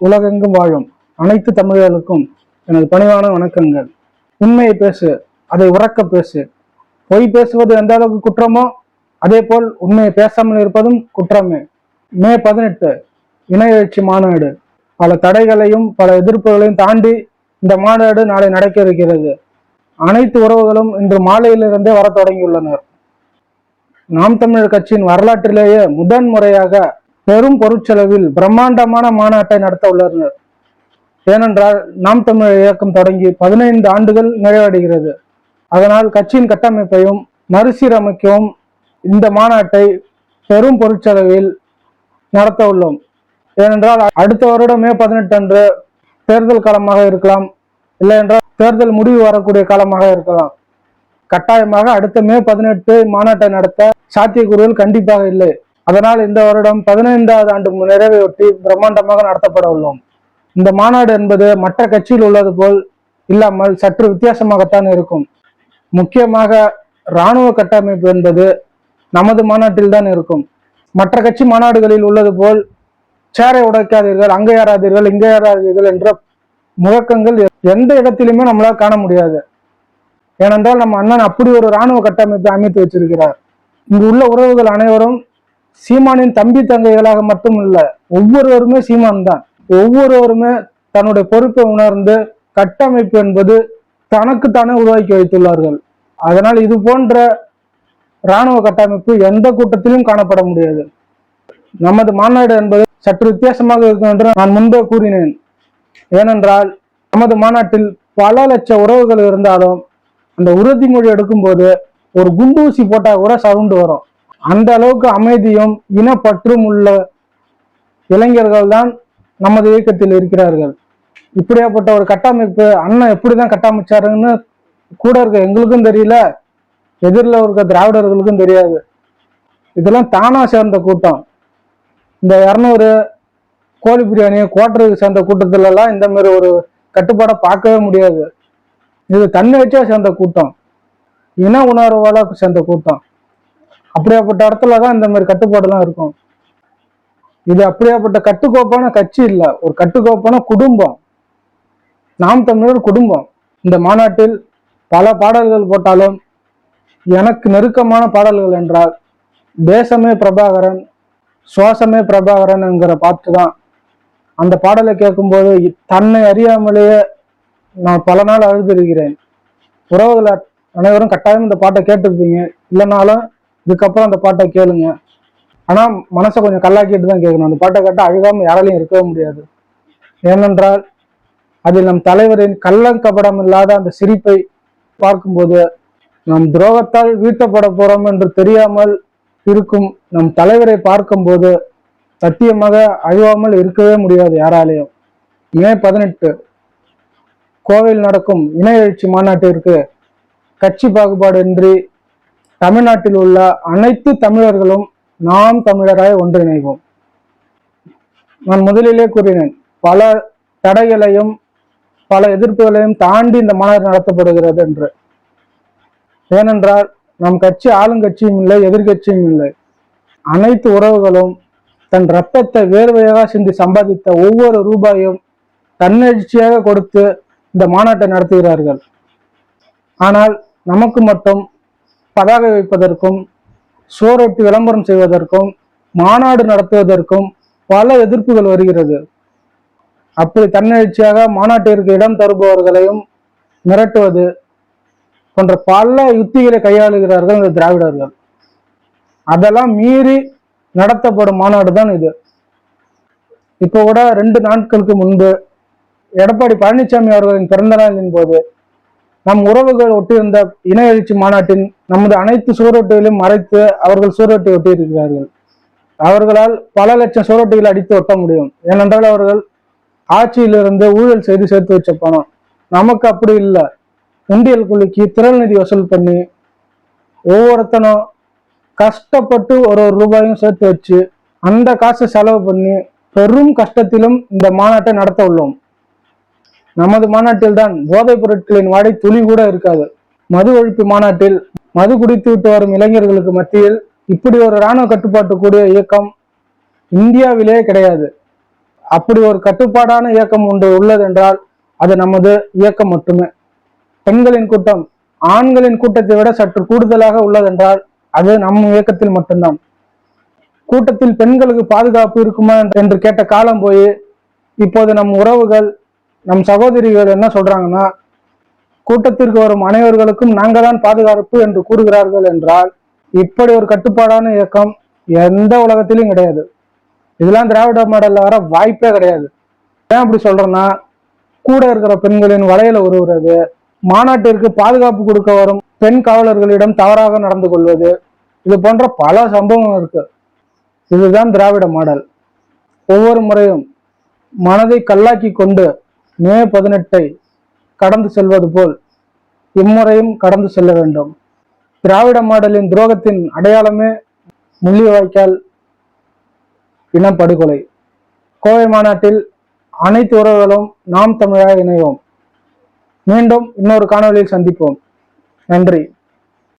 உலகெங்கும் வாழும் அனைத்து தமிழர்களுக்கும் எனது பணிவான வணக்கங்கள். உண்மையை பேசு அதை உறக்க பேசு. பொய் பேசுவது எந்த அளவுக்கு குற்றமோ அதே போல் உண்மையை பேசாமல் இருப்பதும் குற்றமே. மே பதினெட்டு இணைய எழுச்சி மாநாடு. பல தடைகளையும் பல எதிர்ப்புகளையும் தாண்டி இந்த மாநாடு நாளை நடக்க இருக்கிறது. அனைத்து உறவுகளும் இன்று மாலையிலிருந்தே வர தொடங்கியுள்ளனர். நாம் தமிழர் கட்சியின் வரலாற்றிலேயே முதன் முறையாக பெரும் பொருட்செலவில் பிரம்மாண்டமான மாநாட்டை நடத்த உள்ளனர். ஏனென்றால் நாம் தமிழர் இயக்கம் தொடங்கி பதினைந்து ஆண்டுகள் நிறைவடைகிறது. அதனால் கட்சியின் கட்டமைப்பையும் மறுசீரமைக்கவும் இந்த மாநாட்டை பெரும் பொருட்செலவில் நடத்த உள்ளோம். ஏனென்றால் அடுத்த வருடம் மே பதினெட்டு அன்று தேர்தல் காலமாக இருக்கலாம் இல்லை என்றால் தேர்தல் முடிவு வரக்கூடிய காலமாக இருக்கலாம். கட்டாயமாக அடுத்த மே பதினெட்டு மாநாட்டை நடத்த சாத்தியக்கூறுகள் கண்டிப்பாக இல்லை. அதனால் இந்த வருடம் பதினைந்தாவது ஆண்டு நிறைவையொட்டி பிரம்மாண்டமாக நடத்தப்பட உள்ளோம். இந்த மாநாடு என்பது மற்ற கட்சியில் உள்ளது போல் இல்லாமல் சற்று வித்தியாசமாகத்தான் இருக்கும். முக்கியமாக இராணுவ கட்டமைப்பு என்பது நமது மாநாட்டில் தான் இருக்கும். மற்ற கட்சி மாநாடுகளில் உள்ளது போல் சேரை உடைக்காதீர்கள் அங்கே ஏறாதீர்கள் இங்கே ஏறாதீர்கள் என்ற முழக்கங்கள் எந்த இடத்திலுமே நம்மளால் காண முடியாது. ஏனென்றால் நம்ம அண்ணன் அப்படி ஒரு இராணுவ கட்டமைப்பை அமைத்து வச்சிருக்கிறார். இங்கு உள்ள உறவுகள் அனைவரும் சீமானின் தம்பி தங்கைகளாக மட்டும் இல்ல ஒவ்வொருவருமே சீமான் தான். ஒவ்வொருவருமே தன்னுடைய பொறுப்பை உணர்ந்து கட்டமைப்பு என்பது தனக்குத்தானே உருவாக்கி வைத்துள்ளார்கள். அதனால் இது போன்ற இராணுவ கட்டமைப்பு எந்த கூட்டத்திலும் காணப்பட முடியாது. நமது மாநாடு என்பது சற்று வித்தியாசமாக இருக்கும் என்று நான் முன்பே கூறினேன். ஏனென்றால் நமது மாநாட்டில் பல லட்ச உறவுகள் இருந்தாலும் அந்த உறுதிமொழி எடுக்கும்போது ஒரு குண்டூசி போட்டால் கூட சவுண்டு வரும். அந்த அளவுக்கு அமைதியும் இனப்பற்றும் உள்ள இளைஞர்கள் தான் நமது இயக்கத்தில் இருக்கிறார்கள். இப்படியாப்பட்ட ஒரு கட்டமைப்பு அண்ணன் எப்படிதான் கட்டமைச்சாருன்னு கூட இருக்க எங்களுக்கும் தெரியல. எதிரில் இருக்க திராவிடர்களுக்கும் தெரியாது. இதெல்லாம் தானா சேர்ந்த கூட்டம். இந்த இரநூறு கோழி பிரியாணி கோட்டருக்கு சேர்ந்த கூட்டத்திலலாம் இந்த மாதிரி ஒரு கட்டுப்பாடை பார்க்கவே முடியாது. இது தன்னெழுச்சியா சேர்ந்த கூட்டம். இன உணர்வால சேர்ந்த கூட்டம். அப்படியாப்பட்ட இடத்துல தான் இந்த மாதிரி கட்டுப்பாடுலாம் இருக்கும். இது அப்படியாப்பட்ட கட்டுக்கோப்பான கட்சி இல்லை. ஒரு கட்டுக்கோப்பான குடும்பம். நாம் தமிழர் குடும்பம். இந்த மாநாட்டில் பல பாடல்கள் போட்டாலும் எனக்கு நெருக்கமான பாடல்கள் என்றால் தேசமே பிரபாகரன் சுவாசமே பிரபாகரன் என்கிற பாட்டு தான். அந்த பாடலை கேட்கும்போது தன்னை அறியாமலேயே நான் பல நாள் அழுதிருக்கிறேன் உறவுகள் அனைவரும் கட்டாயம் இந்த பாட்டை கேட்டிருப்பீங்க. இல்லைனாலும் இதுக்கப்புறம் அந்த பாட்டை கேளுங்க. ஆனா மனசை கொஞ்சம் கல்லாக்கிட்டு தான் கேட்கணும். அந்த பாட்டை கேட்டால் அழுகாம யாராலையும் இருக்கவே முடியாது. ஏனென்றால் அதில் நம் தலைவரின் கள்ளங்கபடம் இல்லாத அந்த சிரிப்பை பார்க்கும்போது நம் துரோகத்தால் வீட்டப்பட போறோம் என்று தெரியாமல் இருக்கும் நம் தலைவரை பார்க்கும்போது சத்தியமாக அழுவாமல் இருக்கவே முடியாது யாராலையும். மே பதினெட்டு கோவையில் நடக்கும் இணைய எழுச்சி மாநாட்டிற்கு கட்சி பாகுபாடின்றி தமிழ்நாட்டில் உள்ள அனைத்து தமிழர்களும் நாம் தமிழராய் ஒன்றிணைவோம். நான் முதலிலே கூறினேன் பல தடைகளையும் பல எதிர்ப்புகளையும் தாண்டி இந்த மாநாடு நடத்தப்படுகிறது என்று. ஏனென்றால் நம் கட்சி ஆளுங்கட்சியும் இல்லை எதிர்க்கட்சியும் இல்லை. அனைத்து உறவுகளும் தன் ரத்தத்தை வேர்வையாக சிந்தி சம்பாதித்த ஒவ்வொரு ரூபாயும் தன்னெழுச்சியாக கொடுத்து இந்த மாநாட்டை நடத்துகிறார்கள். ஆனால் நமக்கு மட்டும் பதாகை வைப்பதற்கும் சோரொட்டி விளம்பரம் செய்வதற்கும் மாநாடு நடத்துவதற்கும் பல எதிர்ப்புகள் வருகிறது. அப்படி தன்னெழுச்சியாக மாநாட்டிற்கு இடம் தருபவர்களையும் மிரட்டுவது போன்ற பல யுத்திகளை கையாளுகிறார்கள் இந்த திராவிடர்கள். அதெல்லாம் மீறி நடத்தப்படும் மாநாடு தான் இது. இப்போ கூட ரெண்டு நாட்களுக்கு முன்பு எடப்பாடி பழனிசாமி அவர்களின் பிறந்த நாளின் போது நம் உறவுகள் ஒட்டியிருந்த இன எழுச்சி மாநாட்டின் நமது அனைத்து சுவரொட்டிகளையும் மறைத்து அவர்கள் சுவரொட்டி ஒட்டியிருக்கிறார்கள். அவர்களால் பல லட்சம் சுவரொட்டிகளை அடித்து ஒட்ட முடியும். ஏனென்றால் அவர்கள் ஆட்சியிலிருந்து ஊழல் செய்து சேர்த்து வச்ச பணம். நமக்கு அப்படி இல்லை. உண்டியல் குலுக்கி திரள் நிதி வசூல் பண்ணி ஒவ்வொருத்தனும் கஷ்டப்பட்டு ஒரு ஒரு ரூபாயும் சேர்த்து வச்சு அந்த காசை செலவு பண்ணி பெரும் கஷ்டத்திலும் இந்த மாநாட்டை நடத்த உள்ளோம். நமது மாநாட்டில் தான் போதைப் பொருட்களின் வாடை துளி கூட இருக்காது. மது ஒழிப்பு மாநாட்டில் மது குடித்து விட்டு வரும் இளைஞர்களுக்கு மத்தியில் இப்படி ஒரு இராணுவ கட்டுப்பாட்டு கூடிய இயக்கம் இந்தியாவிலேயே கிடையாது. அப்படி ஒரு கட்டுப்பாடான இயக்கம் ஒன்று உள்ளது என்றால் அது நமது இயக்கம் மட்டுமே. பெண்களின் கூட்டம் ஆண்களின் கூட்டத்தை விட சற்று கூடுதலாக உள்ளதென்றால் அது நம் இயக்கத்தில் மட்டும்தான். கூட்டத்தில் பெண்களுக்கு பாதுகாப்பு இருக்குமா என்று கேட்ட காலம் போய் இப்போது நம் உறவுகள் நம் சகோதரிகள் என்ன சொல்றாங்கன்னா கூட்டத்திற்கு வரும் அனைவர்களுக்கும் நாங்கள் தான் பாதுகாப்பு என்று கூறுகிறார்கள் என்றால் இப்படி ஒரு கட்டுப்பாடான இயக்கம் எந்த உலகத்திலும் கிடையாது. இதெல்லாம் திராவிட மாடல்ல வர வாய்ப்பே கிடையாது. ஏன் அப்படி சொல்றேன்னா கூட இருக்கிற பெண்களின் வலையில உருவுறது மாநாட்டிற்கு பாதுகாப்பு கொடுக்க வரும் பெண் காவலர்களிடம் தவறாக நடந்து கொள்வது இது போன்ற பல சம்பவம் இருக்கு. இதுதான் திராவிட மாடல். ஒவ்வொரு முறையும் மனதை கல்லாக்கி கொண்டு மே பதினெட்டை கடந்து செல்வது போல் இம்முறையும் கடந்து செல்ல வேண்டும். திராவிட மாடலின் துரோகத்தின் அடையாளமே முள்ளிவாய்க்கால் இனப்படுகொலை கோவை மாநாட்டில் அனைத்து உறவுகளும் நாம் தமிழாக இணைவோம். மீண்டும் இன்னொரு காணொலியில் சந்திப்போம். நன்றி.